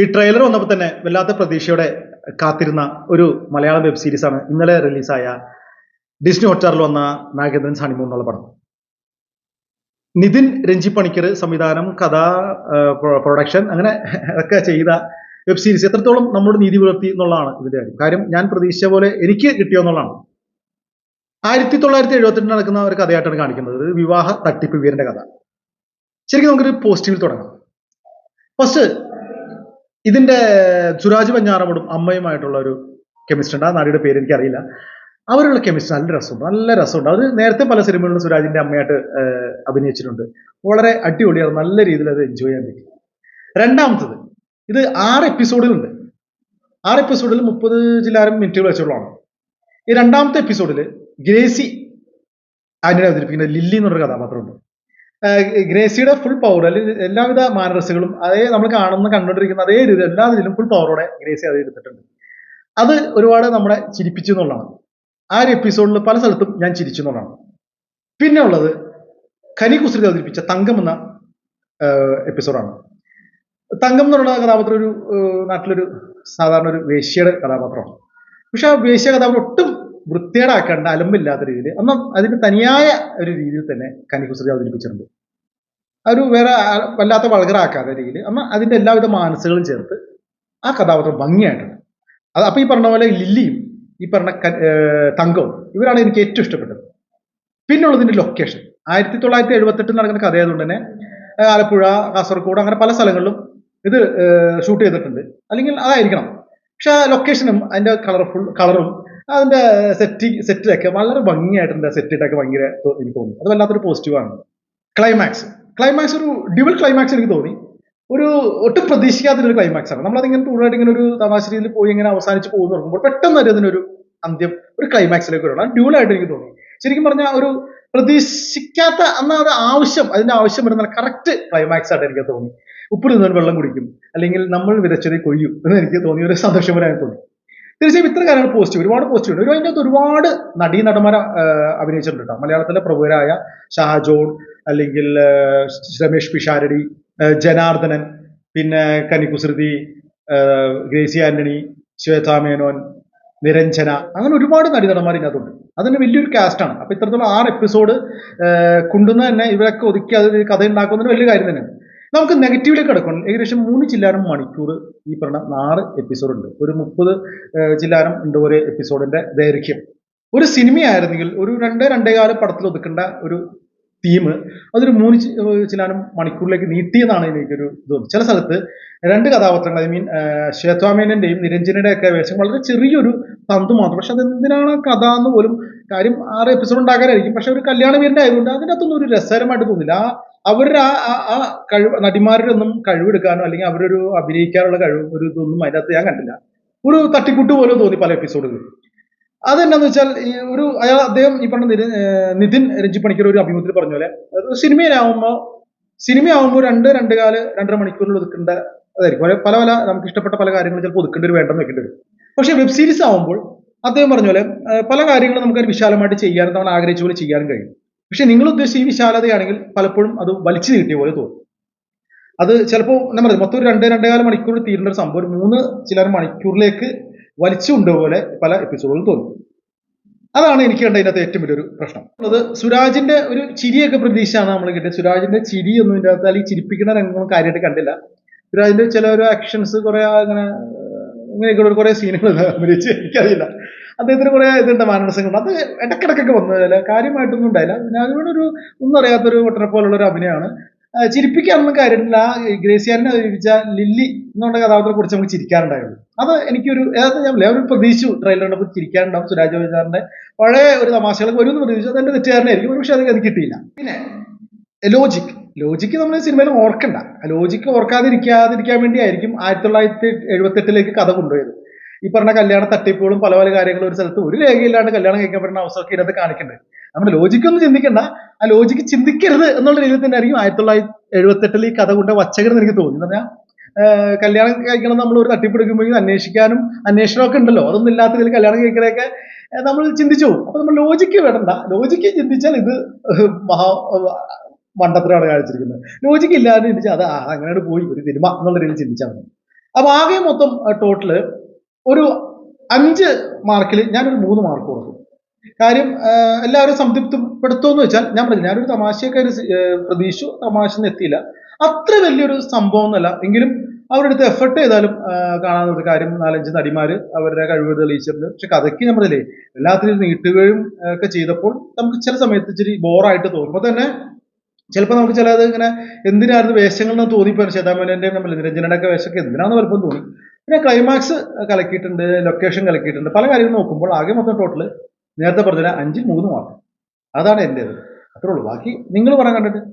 ഈ ട്രെയിലർ വന്നപ്പോൾ തന്നെ വല്ലാത്ത പ്രതീക്ഷയോടെ കാത്തിരുന്ന ഒരു മലയാളം വെബ് സീരീസ് ആണ് ഇന്നലെ റിലീസായ ഡിസ്നി ഹോട്ട്സ്റ്റാറിൽ വന്ന നാഗേന്ദ്രൻ ഹണിമൂൺ എന്നുള്ള പടം. നിതിൻ രഞ്ജി പണിക്കർ സംവിധാനം കഥ പ്രൊഡക്ഷൻ അങ്ങനെ ഒക്കെ ചെയ്ത വെബ് സീരീസ് എത്രത്തോളം നമ്മുടെ നീതി പുലർത്തി എന്നുള്ളതാണ് ഇതിന്റെ കാര്യം. കാര്യം ഞാൻ പ്രതീക്ഷിച്ച പോലെ എനിക്ക് കിട്ടിയോ എന്നുള്ളതാണ്. ആയിരത്തി തൊള്ളായിരത്തി എഴുപത്തിരണ്ട് നടക്കുന്ന ഒരു കഥയായിട്ടാണ് കാണിക്കുന്നത്. ഒരു വിവാഹ തട്ടിപ്പ് വീരന്റെ കഥ. ശരിക്കും നമുക്കൊരു പോസിറ്റീവിൽ തുടങ്ങാം. ഫസ്റ്റ് ഇതിന്റെ സുരാജ് പഞ്ഞാറമോടും അമ്മയുമായിട്ടുള്ള ഒരു കെമിസ്ട്രി ഉണ്ട്. ആ നടിയുടെ പേര് എനിക്കറിയില്ല. അവരുള്ള കെമിസ്ട്രി നല്ല രസമുണ്ട്. നല്ല രസമുണ്ട്. അവർ നേരത്തെ പല സിനിമകളിലും സുരാജിന്റെ അമ്മയായിട്ട് അഭിനയിച്ചിട്ടുണ്ട്. വളരെ അടിപൊളിയാണ് നല്ല രീതിയിൽ അത് എൻജോയ് ചെയ്യാൻ പറ്റി. രണ്ടാമത്തത് ഇത് ആറ് എപ്പിസോഡിലുണ്ട് ആറ് എപ്പിസോഡിൽ മുപ്പത് ചില്ലാരം മിനിറ്റുകൾ വെച്ചുള്ളതാണ് ഈ രണ്ടാമത്തെ എപ്പിസോഡിൽ ഗ്രേസി ആന്റണി അവതരിപ്പിക്കുന്ന ലില്ലി എന്നൊരു കഥാപാത്രമുണ്ട്. ഗ്രേസിയുടെ ഫുൾ പവർ അല്ലെങ്കിൽ എല്ലാവിധ മാനറസുകളും അതേ നമ്മൾ കാണുന്ന കണ്ടുകൊണ്ടിരിക്കുന്ന അതേ രീതി എല്ലാ രീതിയിലും ഫുൾ പവറോടെ ഗ്രേസി അത് എടുത്തിട്ടുണ്ട്. അത് ഒരുപാട് നമ്മളെ ചിരിപ്പിച്ചു എന്നുള്ളതാണ്. ആ ഒരു എപ്പിസോഡിൽ പല സ്ഥലത്തും ഞാൻ ചിരിച്ചു എന്നുള്ളതാണ്. പിന്നെ ഉള്ളത് ഖനി കുസൃതി അവതരിപ്പിച്ച തങ്കം എന്ന എപ്പിസോഡാണ് തങ്കം എന്ന് പറയുന്ന കഥാപാത്രം ഒരു നാട്ടിലൊരു സാധാരണ ഒരു വേശ്യയുടെ കഥാപാത്രമാണ്. പക്ഷെ ആ വേശ്യ കഥാപാത്രം ഒട്ടും വൃത്തികേടാക്കേണ്ട അലമ്പില്ലാത്ത രീതിയിൽ. അന്ന് അതിന് തനിയായ ഒരു രീതിയിൽ തന്നെ കനിക്കുസൃതി കുസൃതി അവതരിപ്പിച്ചിട്ടുണ്ട്. ഒരു വേറെ വല്ലാത്ത വളകരാക്കാത്ത രീതിയിൽ. അന്ന് അതിന്റെ എല്ലാവിധ മാനസുകളും ചേർത്ത് ആ കഥാപാത്രം ഭംഗിയായിട്ടുണ്ട്. അത് അപ്പൊ ഈ പറഞ്ഞ പോലെ ലില്ലിയും ഈ പറഞ്ഞ തങ്കവും ഇവരാണ് എനിക്ക് ഏറ്റവും ഇഷ്ടപ്പെട്ടത്. പിന്നുള്ളതിന്റെ ലൊക്കേഷൻ ആയിരത്തി തൊള്ളായിരത്തി എഴുപത്തെട്ടിൽ നടക്കുന്ന കഥയായതുകൊണ്ട് തന്നെ ആലപ്പുഴ കാസർഗോഡ് അങ്ങനെ പല സ്ഥലങ്ങളിലും ഇത് ഷൂട്ട് ചെയ്തിട്ടുണ്ട്. അല്ലെങ്കിൽ അതായിരിക്കണം. പക്ഷെ ആ ലൊക്കേഷനും അതിന്റെ കളർഫുൾ കളറും അതിന്റെ സെറ്റ് സെറ്റിലൊക്കെ വളരെ ഭംഗിയായിട്ടുണ്ട് സെറ്റ് ഇട്ടൊക്കെ ഭയങ്കര എനിക്ക് തോന്നി. അത് വല്ലാത്തൊരു പോസിറ്റീവ് ആണ്. ക്ലൈമാക്സ് ക്ലൈമാക്സ് ഒരു ഡ്യുവൽ ക്ലൈമാക്സ് എനിക്ക് തോന്നി. ഒരു ഒട്ടും പ്രതീക്ഷിക്കാത്ത ഒരു ക്ലൈമാക്സ് ആണ് നമ്മളതിങ്ങനെ ടൂറായിട്ട് ഇങ്ങനെ ഒരു തമാശ രീതിയിൽ പോയി ഇങ്ങനെ അവസാനിച്ച് പോകുന്ന നോക്കുമ്പോൾ പെട്ടെന്ന് ഒരു അതിനൊരു അന്ത്യം ഒരു ക്ലൈമാക്സിലേക്ക് വരണം ഡ്യൂൾ ആയിട്ട് എനിക്ക് തോന്നി. ശരിക്കും പറഞ്ഞാൽ ഒരു പ്രതീക്ഷിക്കാത്ത എന്നാൽ അത് ആവശ്യം അതിന്റെ ആവശ്യം വരുന്ന കറക്റ്റ് ക്ലൈമാക്സ് ആയിട്ട് എനിക്ക് തോന്നി. ഉപ്പിൽ നിന്നൊരു വെള്ളം കുടിക്കും. അല്ലെങ്കിൽ നമ്മൾ വിതച്ചത് കൊയ്യും എന്ന് എനിക്ക് തോന്നി ഒരു സന്തോഷപരമായി തോന്നി. തീർച്ചയായും ഇത്ര കാര്യങ്ങൾ പോസിറ്റീവ് ഒരുപാട് പോസിറ്റീവ് ഉണ്ട് ഒരു അതിന്റെ അകത്ത് ഒരുപാട് നടീ നടന്മാരെ അഭിനയിച്ചിട്ടുണ്ട് കേട്ടോ മലയാളത്തിലെ പ്രമുഖരായ ഷാജോൺ അല്ലെങ്കിൽ രമേഷ് പിഷാരടി ജനാർദ്ദനൻ പിന്നെ കനികുസൃതി ഗ്രേസി ആന്റണി ശ്വേതാ മേനോൻ നിരഞ്ജന അങ്ങനെ ഒരുപാട് നടീനടന്മാർ ഇതിനകത്തുണ്ട്. അതിന് വലിയൊരു കാസ്റ്റാണ് അപ്പൊ ഇത്രത്തോളം ആറ് എപ്പിസോഡ് കൊണ്ടുവന്ന് തന്നെ ഇവരൊക്കെ ഒതുക്കി അത് കഥ ഉണ്ടാക്കുന്നതിന് വലിയ കാര്യം തന്നെയാണ്. നമുക്ക് നെഗറ്റീവിലേക്ക് കിടക്കണം. ഏകദേശം മൂന്ന് ചില്ലാരം മണിക്കൂർ ഈ പറഞ്ഞ നാല് എപ്പിസോഡ് ഉണ്ട്. ഒരു മുപ്പത് ചില്ലാരം ഉണ്ട് ഒരു എപ്പിസോഡിന്റെ ദൈർഘ്യം. ഒരു സിനിമയായിരുന്നെങ്കിൽ ഒരു രണ്ടേ രണ്ടേ രണ്ടേകാല പടത്തിൽ ഒതുക്കേണ്ട ഒരു തീം അതൊരു മൂന്ന് ചില്ലാരം മണിക്കൂറിലേക്ക് നീട്ടിയതാണ് എനിക്കൊരു ഇത്. ചില സ്ഥലത്ത് രണ്ട് കഥാപാത്രങ്ങൾ ഐ മീൻ ശ്വേതാമേനന്റെയും നിരഞ്ജനയുടെ ഒക്കെ വേഷം വളരെ ചെറിയൊരു തന്തു മാത്രം. പക്ഷെ അതെന്തിനാണ് കഥ എന്ന് പോലും കാര്യം ആറ് എപ്പിസോഡ് ഉണ്ടാക്കാനായിരിക്കും പക്ഷെ ഒരു കല്യാണ വീരന്റെ ആയതുകൊണ്ട് അതിനകത്തൊന്നും ഒരു രസകരമായിട്ട് തോന്നില്ല. ആ അവരുടെ ആ ആ- കഴിവ് നടിമാരുടെ ഒന്നും കഴിവെടുക്കാനോ അല്ലെങ്കിൽ അവരൊരു അഭിനയിക്കാനുള്ള കഴിവ് ഒരു ഇതൊന്നും അതിനകത്ത് ഞാൻ കണ്ടില്ല. ഒരു തട്ടിക്കൂട്ട് പോലും തോന്നി പല എപ്പിസോഡുകളിൽ അതെന്നാന്ന് വെച്ചാൽ ഈ ഒരു അയാൾ അദ്ദേഹം ഈ പറഞ്ഞ നിതിൻ രഞ്ജി പണിക്കർ ഒരു അഭിമുഖത്തിൽ പറഞ്ഞ പോലെ സിനിമയിലാവുമ്പോൾ സിനിമയാവുമ്പോൾ രണ്ട് രണ്ട് കാൽ രണ്ടര മണിക്കൂറിൽ ഒതുക്കേണ്ട അതായിരിക്കും. പല പല നമുക്ക് ഇഷ്ടപ്പെട്ട പല കാര്യങ്ങൾ ചിലപ്പോൾ ഒതുക്കേണ്ടി ഒരു വേണ്ടെന്ന് വെക്കേണ്ടി വരും. പക്ഷേ വെബ് സീരീസ് ആവുമ്പോൾ അദ്ദേഹം പറഞ്ഞ പോലെ പല കാര്യങ്ങളും നമുക്ക് വിശാലമായിട്ട് ചെയ്യാനും നമ്മൾ ആഗ്രഹിച്ച പോലെ ചെയ്യാനും കഴിയും. പക്ഷെ നിങ്ങൾ ഉദ്ദേശിച്ച ഈ വിശാലതയാണെങ്കിൽ പലപ്പോഴും അത് വലിച്ചു നീട്ടിയ പോലെ തോന്നും. അത് ചിലപ്പോൾ പറയുക മൊത്തം ഒരു രണ്ട് രണ്ടേകാല മണിക്കൂർ തീരുന്ന ഒരു സംഭവം ഒരു മൂന്ന് ചിലർ മണിക്കൂറിലേക്ക് വലിച്ചു കൊണ്ടുപോലെ പല എപ്പിസോഡുകളും തോന്നും. അതാണ് എനിക്ക് കണ്ട ഇതിനകത്ത് ഏറ്റവും വലിയൊരു പ്രശ്നം. അത് സുരാജിന്റെ ഒരു ചിരിയൊക്കെ പ്രതീക്ഷയാണ് നമ്മൾ കിട്ടിയത്. സുരാജിന്റെ ചിരി ഒന്നും ഇതിന്റെ അകത്ത് അല്ലെങ്കിൽ ചിരിപ്പിക്കുന്ന രംഗങ്ങളും കാര്യമായിട്ട് കണ്ടില്ല. സുരാജിന്റെ ചില ഒരു ആക്ഷൻസ് കുറെ അങ്ങനെ ഇങ്ങനെയൊക്കെ കുറെ സീനുകൾ അഭിനയിച്ച് എനിക്കറിയില്ല. അദ്ദേഹത്തിന് കുറെ ഇതുണ്ട് മാനസങ്ങളുണ്ട്. അത് ഇടക്കിടക്കൊക്കെ വന്നതല്ല കാര്യമായിട്ടൊന്നും ഉണ്ടായില്ല. ഞാൻ ഇവിടെ ഒരു ഒന്നും അറിയാത്തൊരു ഒട്ടനെ പോലുള്ള ഒരു അഭിനയമാണ് ചിരിപ്പിക്കാനൊന്നും കാര്യമില്ല. ആ ഗ്രേസിയാനെ അവതരിപ്പിച്ച ലില്ലി എന്നുള്ള കഥാപാത്രത്തെ കുറിച്ച് നമുക്ക് ചിരിക്കാറുണ്ടായുള്ളൂ അത് എനിക്കൊരു ഏതാ ഞാൻ ഒരു പ്രതീക്ഷിച്ചു ട്രെയിലറിനെ കുറിച്ച് ചിരിക്കാനുണ്ടാവും. സുരാജ് വൈചാറിന്റെ പഴയ ഒരു തമാശകളൊക്കെ വരുമെന്ന് പ്രതീക്ഷിച്ചു. അതെന്റെ തെറ്റുകാരനായിരിക്കും. പക്ഷെ അത് അത് കിട്ടിയില്ല. പിന്നെ ലോജിക് ലോജിക്ക് നമ്മൾ സിനിമയിൽ ഓർക്കണ്ട. ലോജിക്ക് ഓർക്കാതിരിക്കാതിരിക്കാൻ വേണ്ടിയായിരിക്കും ആയിരത്തി തൊള്ളായിരത്തി എഴുപത്തെട്ടിലേക്ക് കഥ കൊണ്ടുപോയത്. ഈ പറഞ്ഞ കല്യാണ തട്ടിപ്പുകളും പല പല കാര്യങ്ങളും ഒരു സ്ഥലത്ത് ഒരു രേഖയില്ലാണ്ട് കല്യാണം കഴിക്കാൻ പറ്റുന്ന അവസ്ഥയൊക്കെ ഇതിനകത്ത് കാണിക്കുന്നുണ്ട്. നമ്മൾ ലോജിക്കൊന്നും ചിന്തിക്കണ്ട. ആ ലോജിക്ക് ചിന്തിക്കരുത് എന്നുള്ള രീതിയിൽ തന്നെ ആയിരിക്കും ആയിരത്തി തൊള്ളായിരത്തി എഴുപത്തി എട്ടിൽ ഈ കഥ കൊണ്ട് വച്ചകരെന്ന് എനിക്ക് തോന്നി. പറഞ്ഞാൽ കല്യാണം കഴിക്കണം നമ്മൾ ഒരു തട്ടിപ്പെടുക്കുമ്പോൾ അന്വേഷിക്കാനും അന്വേഷണമൊക്കെ ഉണ്ടല്ലോ. അതൊന്നും ഇല്ലാത്ത രീതിയിൽ കല്യാണം കഴിക്കണൊക്കെ നമ്മൾ ചിന്തിച്ചു പോകും. അപ്പൊ നമ്മൾ ലോജിക്ക് വേണ്ട. ലോജിക്ക് ചിന്തിച്ചാൽ ഇത് മഹാ മണ്ടത്തരമാണ് കാണിച്ചിരിക്കുന്നത്. ലോജിക്ക് ഇല്ലാതെ ചിന്തിച്ചാൽ അത് അങ്ങനെയാണ് പോയി. ഒരു സിനിമ എന്നുള്ള രീതിയിൽ ചിന്തിച്ചാൽ മതി. അപ്പൊ ആകെ മൊത്തം ടോട്ടൽ ഒരു അഞ്ച് മാർക്കിൽ ഞാനൊരു മൂന്ന് മാർക്ക് കൊടുക്കും കാര്യം എല്ലാവരും സംതൃപ്തിപ്പെടുത്തുമെന്ന് വെച്ചാൽ ഞാൻ പറഞ്ഞു ഞാനൊരു തമാശയൊക്കെ ഒരു പ്രതീക്ഷിച്ചു തമാശ എത്തിയില്ല. അത്ര വലിയൊരു സംഭവം ഒന്നല്ല എങ്കിലും അവരുടെ അടുത്ത് എഫർട്ട് ചെയ്താലും കാണാൻ കാണാവുന്ന കാര്യം നാലഞ്ച് നടിമാര് അവരുടെ കഴിവ് തെളിയിച്ചിട്ടുണ്ട്. പക്ഷെ കഥയ്ക്ക് നമ്മളില്ലേ എല്ലാത്തിനും നീട്ടുകയും ഒക്കെ ചെയ്തപ്പോൾ നമുക്ക് ചില സമയത്ത് ഇച്ചിരി ബോറായിട്ട് തോന്നുമ്പോൾ തന്നെ ചിലപ്പോൾ നമുക്ക് ചിലത് ഇങ്ങനെ എന്തിനായിരുന്നു വേഷങ്ങൾ എന്ന് തോന്നിപ്പോ ചേതാമേനന്റെ നമ്മൾ നിരഞ്ജനയുടെ ഒക്കെ വേഷമൊക്കെ എന്തിനാന്ന് പലപ്പോഴും തോന്നി. പിന്നെ ക്ലൈമാക്സ് കലക്കിയിട്ടുണ്ട് ലൊക്കേഷൻ കലക്കിയിട്ടുണ്ട്. പല കാര്യങ്ങൾ നോക്കുമ്പോൾ ആകെ മൊത്തം ടോട്ടൽ നേരത്തെ പറഞ്ഞ അഞ്ചിൽ മൂന്ന് മാർക്ക് അതാണ് എന്റേത് അത്രേ ഉള്ളൂ. ബാക്കി നിങ്ങൾ പറയാൻ കണ്ടിട്ട്.